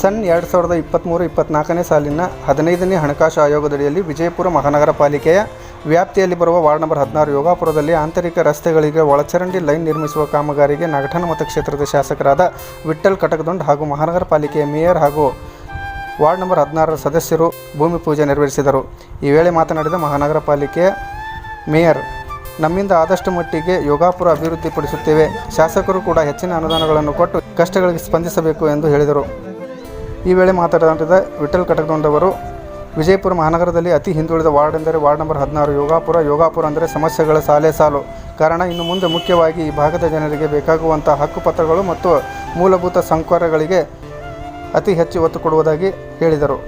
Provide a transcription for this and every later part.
ಸನ್ ಎರಡು ಸಾವಿರದ ಇಪ್ಪತ್ತ್ಮೂರು ಇಪ್ಪತ್ತ್ನಾಲ್ಕನೇ ಸಾಲಿನ ಹದಿನೈದನೇ ಹಣಕಾಸು ಆಯೋಗದಡಿಯಲ್ಲಿ ವಿಜಯಪುರ ಮಹಾನಗರ ಪಾಲಿಕೆಯ ವ್ಯಾಪ್ತಿಯಲ್ಲಿ ಬರುವ ವಾರ್ಡ್ ನಂಬರ್ ಹದಿನಾರು ಯೋಗಾಪುರದಲ್ಲಿ ಆಂತರಿಕ ರಸ್ತೆಗಳಿಗೆ ಒಳಚರಂಡಿ ಲೈನ್ ನಿರ್ಮಿಸುವ ಕಾಮಗಾರಿಗೆ ನಾಗಠಾಣ ಮತಕ್ಷೇತ್ರದ ಶಾಸಕರಾದ ವಿಠ್ಠಲ್ ಕಟಕದೊಂಡ್ ಹಾಗೂ ಮಹಾನಗರ ಪಾಲಿಕೆಯ ಮೇಯರ್ ಹಾಗೂ ವಾರ್ಡ್ ನಂಬರ್ ಹದಿನಾರರ ಸದಸ್ಯರು ಭೂಮಿ ಪೂಜೆ ನೆರವೇರಿಸಿದರು. ಈ ವೇಳೆ ಮಾತನಾಡಿದ ಮಹಾನಗರ ಪಾಲಿಕೆಯ ಮೇಯರ್ ನಮ್ಮಿಂದ ಆದಷ್ಟು ಮಟ್ಟಿಗೆ ಯೋಗಾಪುರ ಅಭಿವೃದ್ಧಿಪಡಿಸುತ್ತೇವೆ ಶಾಸಕರು ಕೂಡ ಹೆಚ್ಚಿನ ಅನುದಾನಗಳನ್ನು ಕೊಟ್ಟು ಕಷ್ಟಗಳಿಗೆ ಸ್ಪಂದಿಸಬೇಕು ಎಂದು ಹೇಳಿದರು. ಈ ವೇಳೆ ಮಾತನಾಡಿದ ವಿಠಲ್ ಕಟಗೊಂಡವರು, ವಿಜಯಪುರ ಮಹಾನಗರದಲ್ಲಿ ಅತಿ ಹಿಂದುಳಿದ ವಾರ್ಡ್ ಎಂದರೆ ವಾರ್ಡ್ ನಂಬರ್ ಹದಿನಾರು ಯೋಗಾಪುರ ಯೋಗಾಪುರ ಅಂದರೆ ಸಮಸ್ಯೆಗಳ ಸಾಲೆ ಸಾಲು. ಕಾರಣ ಇನ್ನು ಮುಂದೆ ಮುಖ್ಯವಾಗಿ ಈ ಭಾಗದ ಜನರಿಗೆ ಬೇಕಾಗುವಂಥ ಹಕ್ಕುಪತ್ರಗಳು ಮತ್ತು ಮೂಲಭೂತ ಸಂಕರಗಳಿಗೆ ಅತಿ ಹೆಚ್ಚು ಒತ್ತು ಕೊಡುವುದಾಗಿ ಹೇಳಿದರು.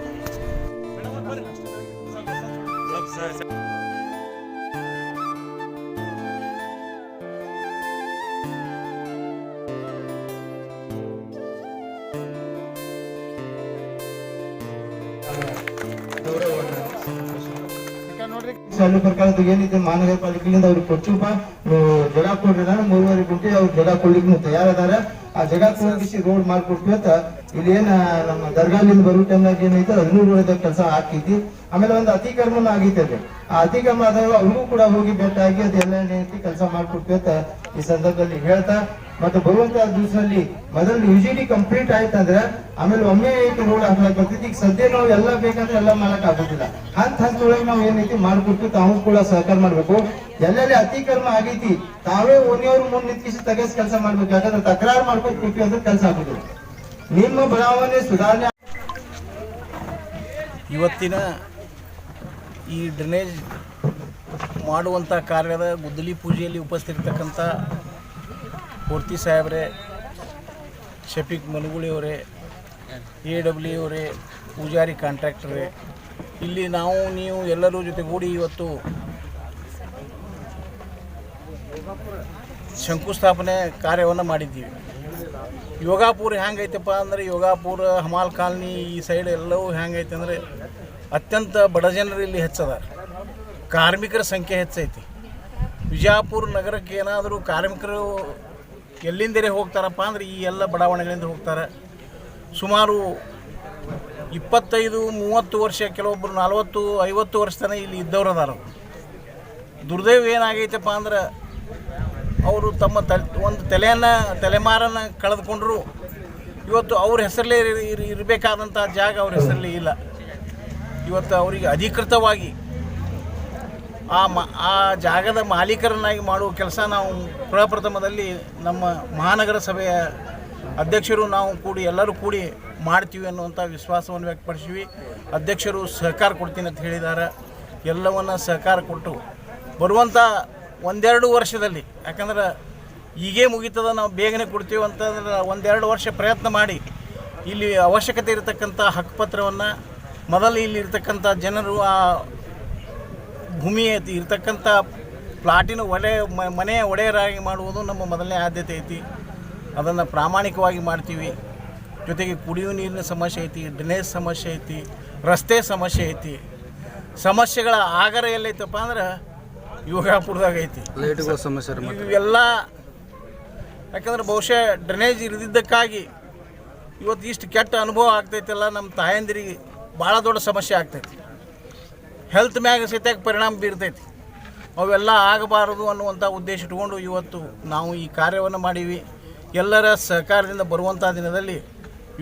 ಸರ್ಕಾರದ ಏನಿದೆ, ಮಹಾನಗರ ಪಾಲಿಕೆಯಿಂದ ಅವ್ರಿಗೆ ಕೊಟ್ಟಿಪ್ಪ ಜಗ ಜಾಗ ಕೊಡ್ರಿ ನಾನು ಮೂರುವರೆ ಗುಂಟೆ ಅವ್ರು ಜಾಗ ಕೊಡ್ಲಿಕ್ಕೆ ತಯಾರದಾರ ಆ ಜಾಗ ಕೊಡಿಸಿ ರೋಡ್ ಮಾಡ್ಕೊಡ್ತೀವಿ ಅಂತ ಇಲ್ಲೇನ ನಮ್ಮ ದರ್ಗಾಲಿಂದ ಬರೋ ಟೈಮ್ನಾಗ ಏನೈತೆ ಹದಿನೂರು ಒಳದ ಕೆಲಸ ಹಾಕೈತಿ ಆಮೇಲೆ ಒಂದು ಅತಿಕ್ರಮಣ ಆಗೈತೆ ಆ ಅತಿಕ್ರಮ ಆದಾಗ ಅವ್ರಿಗೂ ಕೂಡ ಹೋಗಿ ಭೇಟಿಯಾಗಿ ಅದೆಲ್ಲ ಏನೈತಿ ಕೆಲಸ ಮಾಡ್ಕೊಡ್ತೀವಿ ಅಂತ ಈ ಸಂದರ್ಭದಲ್ಲಿ ಹೇಳ್ತಾ ಮತ್ತೆ ಬರುವಂತ ದಿವಸದಲ್ಲಿ ಮೊದಲು ಯು ಜಿ ಡಿ ಕಂಪ್ಲೀಟ್ ಆಯ್ತಂದ್ರೆ ಆಮೇಲೆ ಒಮ್ಮೆ ಐತಿ ರೋಡ್ ಹಾಕ್ಲಕ್ ಬರ್ತೈತಿ ಈಗ ಸದ್ಯ ನಾವು ಎಲ್ಲ ಬೇಕಂದ್ರೆ ಎಲ್ಲ ಮಾಡಕ್ ಆಗೋದಿಲ್ಲ. ಹಂತ ಹಂತದೊಳಗೆ ನಾವು ಏನೈತಿ ಮಾಡ್ಕೊಟ್ಟು ತಾವು ಕೂಡ ಸಹಕಾರ ಮಾಡ್ಬೇಕು. ಎಲ್ಲೆಲ್ಲಿ ಅತಿಕ್ರಮ ಆಗೈತಿ, ತಾವೇ ಓನಿಯವ್ರ ಮುಂದೆ ನಿಂತಿಸಿ ತೆಗೆಸ್ ಕೆಲಸ ಮಾಡ್ಬೇಕು. ಯಾಕಂದ್ರೆ ತಕರಾರು ಮಾಡ್ಕೊಂಡು ಕೂತೀವಿ ಅಂದ್ರೆ ಕೆಲಸ ಆಗುದು ನಿಮ್ಮ ಬಡಾವಣೆ ಸುಧಾರಣೆ ಇವತ್ತಿನ ಈ ಡ್ರೈನೇಜ್ ಮಾಡುವಂಥ ಕಾರ್ಯದ ಗುದ್ದಲಿ ಪೂಜೆಯಲ್ಲಿ ಉಪಸ್ಥಿತರ್ತಕ್ಕಂಥ ಮೂರ್ತಿ ಸಾಹೇಬ್ರೆ, ಶಫೀಕ್ ಮನುಗುಳಿಯವರೇ ಎ ಡಬ್ಲ್ಯೂ ಅವರೇ, ಪೂಜಾರಿ ಕಾಂಟ್ರಾಕ್ಟ್ರೇ, ಇಲ್ಲಿ ನಾವು, ನೀವು ಎಲ್ಲರೂ ಜೊತೆಗೂಡಿ ಇವತ್ತು ಶಂಕುಸ್ಥಾಪನೆ ಕಾರ್ಯವನ್ನು ಮಾಡಿದ್ದೀವಿ. ಯೋಗಾಪುರ ಹೆಂಗೈತಪ್ಪ ಅಂದರೆ, ಯೋಗಾಪುರ, ಹಮಾಲ್ ಕಾಲನಿ, ಈ ಸೈಡ್ ಎಲ್ಲವೂ ಹೆಂಗೈತೆ ಅಂದರೆ, ಅತ್ಯಂತ ಬಡ ಜನರು ಇಲ್ಲಿ ಹೆಚ್ಚದ ಕಾರ್ಮಿಕರ ಸಂಖ್ಯೆ ಹೆಚ್ಚೈತಿ. ವಿಜಯಪುರ ನಗರಕ್ಕೆ ಏನಾದರೂ ಕಾರ್ಮಿಕರು ಎಲ್ಲಿಂದರೇ ಹೋಗ್ತಾರಪ್ಪ ಅಂದ್ರೆ ಈ ಎಲ್ಲ ಬಡಾವಣೆಗಳಿಂದ ಹೋಗ್ತಾರೆ. ಸುಮಾರು ಇಪ್ಪತ್ತೈದು, ಮೂವತ್ತು ವರ್ಷ ಕೆಲವೊಬ್ಬರು ನಲವತ್ತು, ಐವತ್ತು ವರ್ಷ ತನಕ ಇಲ್ಲಿ ಇದ್ದವ್ರು ಅದಾರ ದುರ್ದೈವ ಏನಾಗೈತಪ್ಪ ಅಂದ್ರೆ ಅವರು ತಮ್ಮ ತಲೆ, ಒಂದು ತಲೆಯನ್ನು, ತಲೆಮಾರನ್ನು ಕಳೆದುಕೊಂಡ್ರು. ಇವತ್ತು ಅವ್ರ ಹೆಸರಲ್ಲೇ ಇರಬೇಕಾದಂಥ ಜಾಗ ಅವ್ರ ಹೆಸರಲ್ಲಿ ಇಲ್ಲ. ಇವತ್ತು ಅವರಿಗೆ ಅಧಿಕೃತವಾಗಿ ಆ ಮ, ಆ ಜಾಗದ ಮಾಲೀಕರನ್ನಾಗಿ ಮಾಡುವ ಕೆಲಸ ನಾವು ಪ್ರಪ್ರಥಮದಲ್ಲಿ ನಮ್ಮ ಮಹಾನಗರ ಸಭೆಯ ಅಧ್ಯಕ್ಷರು ನಾವು ಕೂಡಿ ಎಲ್ಲರೂ ಕೂಡಿ ಮಾಡ್ತೀವಿ ಅನ್ನುವಂಥ ವಿಶ್ವಾಸವನ್ನು ವ್ಯಕ್ತಪಡಿಸಿವಿ. ಅಧ್ಯಕ್ಷರು ಸಹಕಾರ ಕೊಡ್ತೀನಿ ಅಂತ ಹೇಳಿದ್ದಾರೆ. ಎಲ್ಲವನ್ನು ಸಹಕಾರ ಕೊಟ್ಟು ಬರುವಂಥ ಒಂದೆರಡು ವರ್ಷದಲ್ಲಿ, ಯಾಕಂದ್ರೆ ಈಗೇ ಮುಗೀತದ ನಾವು ಬೇಗನೆ ಕೊಡ್ತೀವಿ ಅಂತಂದ್ರೆ ಒಂದೆರಡು ವರ್ಷ ಪ್ರಯತ್ನ ಮಾಡಿ ಇಲ್ಲಿ ಅವಶ್ಯಕತೆ ಇರತಕ್ಕಂಥ ಹಕ್ಕುಪತ್ರವನ್ನು ಮೊದಲು ಇಲ್ಲಿರ್ತಕ್ಕಂಥ ಜನರು ಆ ಭೂಮಿ ಐತಿ ಇರ್ತಕ್ಕಂಥ ಪ್ಲಾಟಿನ ಒಡೆ ಮನೆ ಮನೆಯ ಒಡೆಯರಾಗಿ ಮಾಡುವುದು ನಮ್ಮ ಮೊದಲನೇ ಆದ್ಯತೆ ಐತಿ. ಅದನ್ನು ಪ್ರಾಮಾಣಿಕವಾಗಿ ಮಾಡ್ತೀವಿ. ಜೊತೆಗೆ ಕುಡಿಯುವ ನೀರಿನ ಸಮಸ್ಯೆ ಐತಿ ಡ್ರೈನೇಜ್ ಸಮಸ್ಯೆ ಐತಿ ರಸ್ತೆ ಸಮಸ್ಯೆ ಐತಿ. ಸಮಸ್ಯೆಗಳ ಆಗರ ಎಲ್ಲೈತಪ್ಪ ಅಂದ್ರೆ ಯೋಗಾಪುರದಾಗ ಐತಿ. ಸಮಸ್ಯೆ ಇವೆಲ್ಲ ಯಾಕಂದ್ರೆ ಬಹುಶಃ ಡ್ರೈನೇಜ್ ಇರದಿದ್ದಕ್ಕಾಗಿ ಇವತ್ತು ಇಷ್ಟು ಕೆಟ್ಟ ಅನುಭವ ಆಗ್ತೈತಲ್ಲ ನಮ್ಮ ತಾಯಂದಿರಿಗೆ ಭಾಳ ದೊಡ್ಡ ಸಮಸ್ಯೆ ಆಗ್ತೈತಿ. ಹೆಲ್ತ್ ಮ್ಯಾಗ ಸಹಿತ ಪರಿಣಾಮ ಬೀರ್ತೈತಿ. ಅವೆಲ್ಲ ಆಗಬಾರದು ಅನ್ನುವಂಥ ಉದ್ದೇಶ ಇಟ್ಕೊಂಡು ಇವತ್ತು ನಾವು ಈ ಕಾರ್ಯವನ್ನು ಮಾಡೀವಿ. ಎಲ್ಲರ ಸಹಕಾರದಿಂದ ಬರುವಂಥ ದಿನದಲ್ಲಿ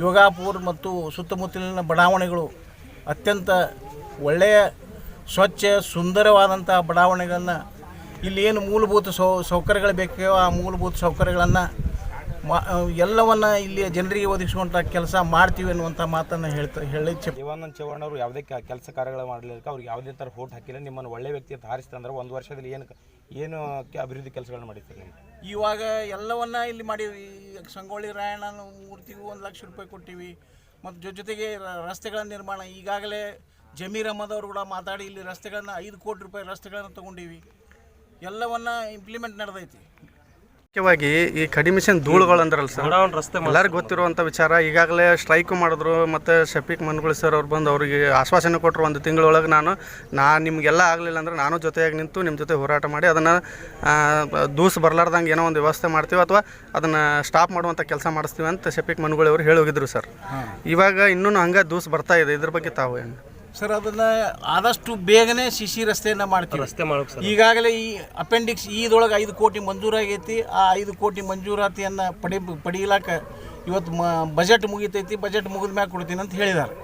ಯೋಗಾಪುರ್ ಮತ್ತು ಸುತ್ತಮುತ್ತಲಿನ ಬಡಾವಣೆಗಳು ಅತ್ಯಂತ ಒಳ್ಳೆಯ, ಸ್ವಚ್ಛ ಸುಂದರವಾದಂಥ ಬಡಾವಣೆಗಳನ್ನು, ಇಲ್ಲಿ ಏನು ಮೂಲಭೂತ ಸೌ, ಸೌಕರ್ಯಗಳು ಬೇಕೋ ಆ ಮೂಲಭೂತ ಸೌಕರ್ಯಗಳನ್ನು ಮಾ ಎಲ್ಲವನ್ನು ಇಲ್ಲಿ ಜನರಿಗೆ ಒದಗಿಸುವಂಥ ಕೆಲಸ ಮಾಡ್ತೀವಿ ಅನ್ನುವಂಥ ಮಾತನ್ನು ಹೇಳ್ತಾ ಹೇಳಿ ದೇವಾನಂದ ಚೌಹಾಣ್ ಅವರು ಯಾವುದೇ ಕೆಲಸ ಕಾರ್ಯಗಳು ಮಾಡ್ಲಿಕ್ಕೆ ಅವ್ರಿಗೆ ಯಾವುದೇ ಥರ ಫೋಟ್ ಹಾಕಿಲ್ಲ. ನಿಮ್ಮನ್ನು ಒಳ್ಳೆ ವ್ಯಕ್ತಿ ಅಂತ ಹಾರಿಸ್ತಂದ್ರೆ ಒಂದು ವರ್ಷದಲ್ಲಿ ಏನು ಏನು ಅಭಿವೃದ್ಧಿ ಕೆಲಸಗಳನ್ನ ಮಾಡಿರ್ತೀರಿ ಇವಾಗ ಎಲ್ಲವನ್ನ ಇಲ್ಲಿ ಮಾಡಿ ಸಂಗೊಳ್ಳಿ ರಾಯಣ್ಣನ ಮೂರ್ತಿಗೂ ಒಂದು ಲಕ್ಷ ರೂಪಾಯಿ ಕೊಟ್ಟಿವಿ. ಮತ್ತು ಜೊ ಜೊತೆಗೆ ರಸ್ತೆಗಳ ನಿರ್ಮಾಣ. ಈಗಾಗಲೇ ಜಮೀರ್ ಅಹಮದ್ ಅವರು ಕೂಡ ಮಾತಾಡಿ ಇಲ್ಲಿ ರಸ್ತೆಗಳನ್ನ ಐದು ಕೋಟಿ ರೂಪಾಯಿ ರಸ್ತೆಗಳನ್ನು ತಗೊಂಡಿವಿ. ಎಲ್ಲವನ್ನ ಇಂಪ್ಲಿಮೆಂಟ್ ನಡೆದೈತಿ. ಮುಖ್ಯವಾಗಿ ಈ ಕಡಿಮಿಷನ್ ಧೂಳುಗಳು ಅಂದ್ರಲ್ಲ ಸರ್? ರಸ್ತೆ ಎಲ್ಲರಿಗೂ ಗೊತ್ತಿರುವಂಥ ವಿಚಾರ ಈಗಾಗಲೇ ಸ್ಟ್ರೈಕ್ ಮಾಡಿದ್ರು ಮತ್ತು ಶಫೀಕ್ ಮನ್ಗುಳಿ ಸರ್ ಅವ್ರು ಬಂದು ಅವರಿಗೆ ಆಶ್ವಾಸನೆ ಕೊಟ್ಟರು ಒಂದು ತಿಂಗಳೊಳಗೆ ನಾನು. ನಾ ನಿಮಗೆಲ್ಲ ಆಗಲಿಲ್ಲ ಅಂದ್ರೆ ನಾನು ಜೊತೆಯಾಗಿ ನಿಂತು ನಿಮ್ಮ ಜೊತೆ ಹೋರಾಟ ಮಾಡಿ ಅದನ್ನು ದೂಸ್ ಬರಲಾರ್ದಂಗೆ ಏನೋ ಒಂದು ವ್ಯವಸ್ಥೆ ಮಾಡ್ತೀವಿ ಅಥವಾ ಅದನ್ನು ಸ್ಟಾಪ್ ಮಾಡುವಂಥ ಕೆಲಸ ಮಾಡಿಸ್ತೀವಿ ಅಂತ ಶಫೀಕ್ ಮನ್ಗುಳಿ ಅವರು ಹೇಳಿ ಹೋಗಿದ್ರು ಸರ್. ಇವಾಗ ಇನ್ನೂ ಹಂಗೆ ದೂಸ್ ಬರ್ತಾ ಇದೆ. ಇದ್ರ ಬಗ್ಗೆ ತಾವು ಏನು? ಸರ್ ಅದನ್ನ ಆದಷ್ಟು ಬೇಗನೆ ಸಿಸಿ ರಸ್ತೆಯನ್ನ ಮಾಡ್ತೀವಿ. ರಸ್ತೆ ಈಗಾಗಲೇ ಈ ಅಪೆಂಡಿಕ್ಸ್ ಇದೊಳಗೆ ಐದು ಕೋಟಿ ಮಂಜೂರಾಗೈತಿ. ಆ ಐದು ಕೋಟಿ ಮಂಜೂರಾತಿಯನ್ನು ಪಡಿ ಪಡೀಲಾಕ ಇವತ್ತು ಮ ಬಜೆಟ್ ಮುಗಿತೈತಿ. ಬಜೆಟ್ ಮುಗಿದ ಮ್ಯಾಗ ಕೊಡ್ತೀನಿ ಅಂತ ಹೇಳಿದ್ದಾರೆ